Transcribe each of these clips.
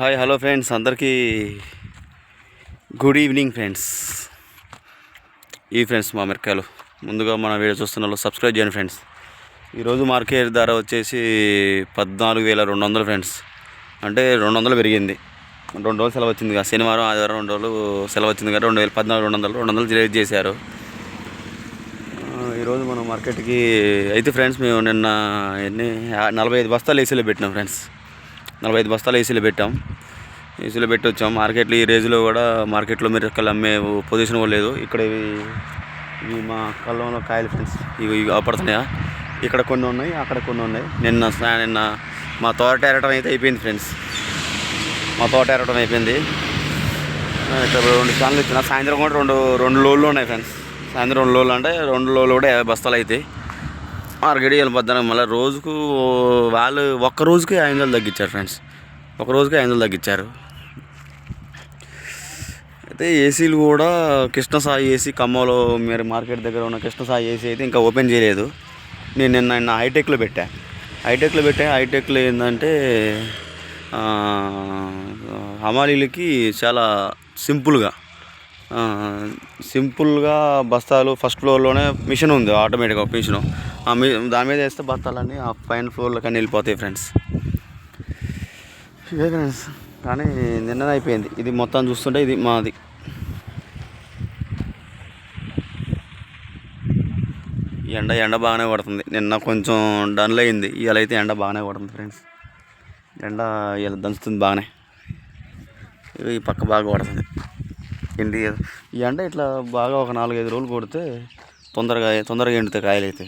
Hi hello friends. అందరికీ good evening friends. ఈ friends మా మిరకాయలు ముందుగా మన వీడియో చూస్తున్న వాళ్ళు సబ్స్క్రైబ్ చేయండి ఫ్రెండ్స్. ఈరోజు మార్కెట్ ధర వచ్చేసి పద్నాలుగు వేల రెండు వందలు ఫ్రెండ్స్. అంటే రెండు వందలు పెరిగింది. రెండు రోజులు సెలవు వచ్చింది కదా. శనివారం ఆదివారం రెండు రోజులు సెలవు వచ్చింది కదా. రెండు వేల పద్నాలుగు రెండు వందలు రెండు వందలు రిలీజ్ చేశారు. ఈరోజు మనం మార్కెట్కి అయితే ఫ్రెండ్స్ మేము నిన్న ఎన్ని నలభై ఐదు బస్తాలు ఏసీలో పెట్టినాం ఫ్రెండ్స్. నలభై ఐదు బస్తాలు ఏసీలో పెట్టాం. ఏసీలో పెట్టి వచ్చాం. మార్కెట్లో ఈ రేజులో కూడా మార్కెట్లో మీరు కళ్ళు అమ్మే పొజిషన్ కూడా లేదు. ఇక్కడ ఇవి ఇవి మా కళ్ళంలో కాయలు ఫ్రెండ్స్ ఇవి ఇవి అవపడుతున్నాయా ఇక్కడ కొన్ని ఉన్నాయి అక్కడ కొన్ని ఉన్నాయి. నిన్న నిన్న మా తోట ఏరటం అయితే అయిపోయింది ఫ్రెండ్స్ మా తోట ఏరటం అయిపోయింది. ఇక్కడ రెండు ఛానల్ ఇచ్చిన. సాయంత్రం కూడా రెండు రెండు లోళ్ళు ఉన్నాయి ఫ్రెండ్స్ సాయంత్రం రెండు లోళ్ళు అంటే రెండు లోళ్ళు కూడా యాభై బస్తాలు అవుతాయి మార్కెట్ వెళ్ళి మళ్ళీ రోజుకు వాళ్ళు ఒక్క రోజుకి ఐదు వందలు తగ్గించారు ఫ్రెండ్స్ ఒక రోజుకి ఐదు వందలు తగ్గించారు. అయితే ఏసీలు కూడా కృష్ణసాయి ఏసీ ఖమ్మంలో మీరు మార్కెట్ దగ్గర ఉన్న కృష్ణసాయి ఏసీ అయితే ఇంకా ఓపెన్ చేయలేదు. నేను నిన్న నిన్న హైటెక్లో పెట్టా. హైటెక్లో పెట్టా. హైటెక్లో ఏంటంటే హమాలీలకి చాలా సింపుల్గా సింపుల్గా బస్తాలు ఫస్ట్ ఫ్లోర్లోనే మిషన్ ఉంది ఆటోమేటిక్గా ఒక మిషన్. ఆ మీ దాని మీద వేస్తే బస్తాలన్నీ ఆ పైన ఫ్లోర్లో వెళ్ళిపోతాయి ఫ్రెండ్స్. ఇదే ఫ్రెండ్స్ కానీ నిన్ననే అయిపోయింది. ఇది మొత్తం చూస్తుంటే ఇది మాది. ఈ ఎండ ఎండ బాగానే పడుతుంది నిన్న కొంచెం డన్లు అయింది. ఇవాళ అయితే ఎండ బాగానే పడుతుంది ఫ్రెండ్స్. ఎండ ఇలా దంచుతుంది బాగానే. ఇవి ఈ పక్క బాగా పడుతుంది ఎండి ఈ ఎండ ఇట్లా బాగా ఒక నాలుగైదు రోజులు కొడితే తొందరగా తొందరగా ఎండుతాయి కాయలు అయితే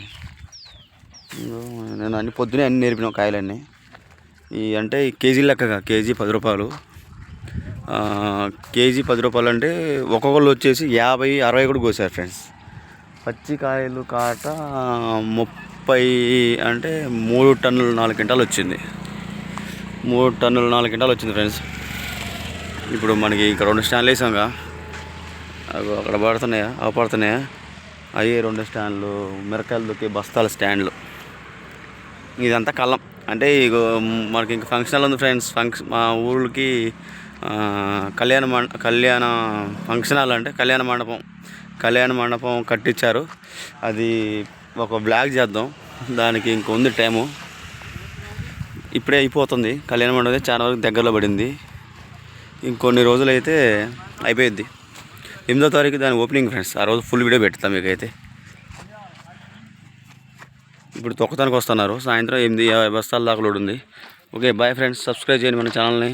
నేను అన్ని పొద్దునే అన్ని నేర్పిన కాయలన్నీ. ఈ అంటే కేజీ లెక్కగా కేజీ పది రూపాయలు. కేజీ పది రూపాయలు అంటే ఒక్కొక్కళ్ళు వచ్చేసి యాభై అరవై కూడా కోసారు ఫ్రెండ్స్. పచ్చి కాయలు కాట ముప్పై అంటే మూడు టన్నులు నాలుగు క్వింటాలు వచ్చింది. మూడు టన్నులు నాలుగు క్వింటాలు వచ్చింది ఫ్రెండ్స్. ఇప్పుడు మనకి ఇక్కడ రెండు స్టాండ్లు వేసాంగా. అవి అక్కడ పడుతున్నాయా? అవి పడుతున్నాయా? అవి రెండు స్టాండ్లు. మిరకాయలు దొక్కి బస్తాల స్టాండ్లు. ఇదంతా కళ్ళం. అంటే ఇగో మనకి ఇంక ఫంక్షన్ హాల్ ఉంది ఫ్రెండ్స్. ఫంక్షన్ మా ఊళ్ళకి కళ్యాణ మండ కళ్యాణ ఫంక్షన్ హాల్ అంటే కళ్యాణ మండపం. కళ్యాణ మండపం కట్టించారు అది ఒక బ్లాగ్ చేద్దాం. దానికి ఇంక ఉంది టైము. ఇప్పుడే అయిపోతుంది. కళ్యాణ మండపం చాలా వరకు దగ్గరలో పడింది. ఇంకొన్ని రోజులు అయితే అయిపోయింది ఎనిమిదో తారీఖు దాని ఓపెనింగ్ ఫ్రెండ్స్ ఆ రోజు ఫుల్ వీడియో పెడతాం మీకు అయితే ఇప్పుడు తొక్కతానికి వస్తున్నారు. సాయంత్రం ఎనిమిది యాభై బస్తాల దాకా లోడ్ ఉంది. ఓకే బాయ్ ఫ్రెండ్స్ సబ్స్క్రైబ్ చేయండి మన ఛానల్ని